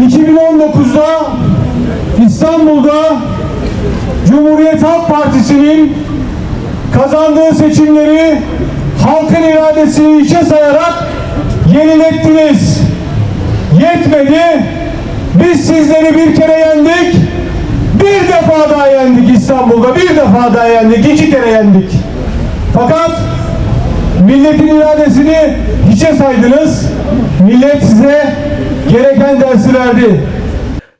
2019'da İstanbul'da Cumhuriyet Halk Partisi'nin kazandığı seçimleri halkın iradesini içe sayarak yenilettiniz. Yetmedi. Biz sizleri bir kere yendik. Bir defa daha yendik İstanbul'da. Bir defa daha yendik. iki kere yendik. Fakat milletin iradesini hiçe saydınız. Millet size gereken dersi verdi.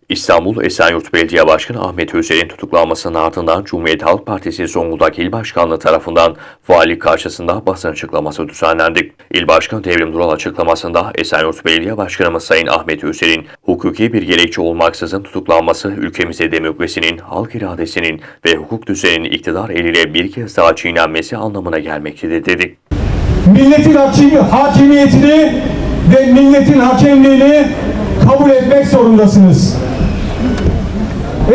İstanbul Esenyurt Belediye Başkanı Ahmet Özer'in tutuklanmasının ardından Cumhuriyet Halk Partisi Zonguldak İl Başkanlığı tarafından vali karşısında basın açıklaması düzenlendi. İl Başkanı Devrim Dural açıklamasında Esenyurt Belediye Başkanımız Sayın Ahmet Özer'in hukuki bir gerekçe olmaksızın tutuklanması ülkemize demokrasinin, halk iradesinin ve hukuk düzeninin iktidar eliyle bir kez daha çiğnenmesi anlamına gelmektedir dedi. Milletin hakim, hakimiyetini ve milletin hakemliğini etmek zorundasınız.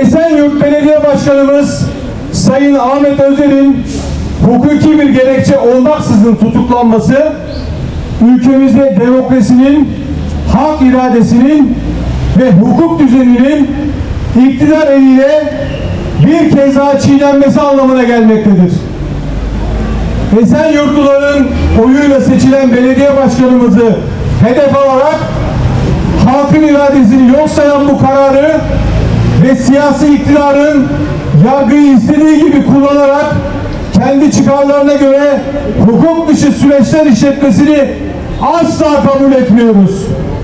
Esenyurt Belediye Başkanımız Sayın Ahmet Özer'in hukuki bir gerekçe olmaksızın tutuklanması ülkemizde demokrasinin, halk iradesinin ve hukuk düzeninin iktidar eliyle bir kez daha çiğnenmesi anlamına gelmektedir. Esenyurtluların oyuyla seçilen belediye başkanımızı hedef alarak halkın iradesini yok sayan bu kararı ve siyasi iktidarın yargıyı istediği gibi kullanarak kendi çıkarlarına göre hukuk dışı süreçler işletmesini asla kabul etmiyoruz.